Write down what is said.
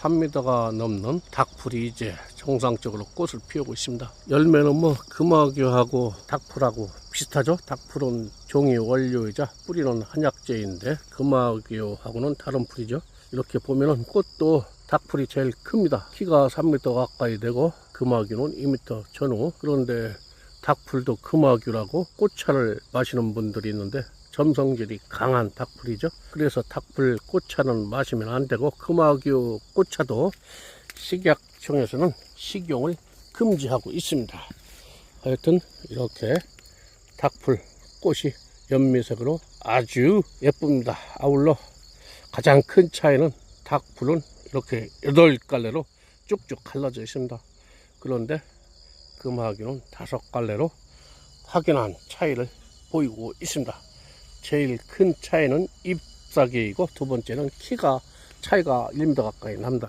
3m가 넘는 닭풀이 이제 정상적으로 꽃을 피우고 있습니다. 열매는 뭐 금화교하고 닭풀하고 비슷하죠. 닭풀은 종이 원료이자 뿌리는 한약재인데 금화교하고는 다른 풀이죠. 이렇게 보면은 꽃도 닭풀이 제일 큽니다. 키가 3m 가까이 되고 금화교는 2m 전후. 그런데 닭풀도 금화교라고 꽃차를 마시는 분들이 있는데 점성질이 강한 닭풀이죠. 그래서 닭풀 꽃차는 마시면 안 되고 금화교 꽃차도 식약청에서는 식용을 금지하고 있습니다. 하여튼 이렇게 닭풀 꽃이 연미색으로 아주 예쁩니다. 아울러 가장 큰 차이는 닭풀은 이렇게 여덟 갈래로 쭉쭉 갈라져 있습니다. 그런데 금화교는 다섯 갈래로 확연한 차이를 보이고 있습니다. 제일 큰 차이는 잎사귀이고 두 번째는 키가 차이가 1m 가까이 납니다.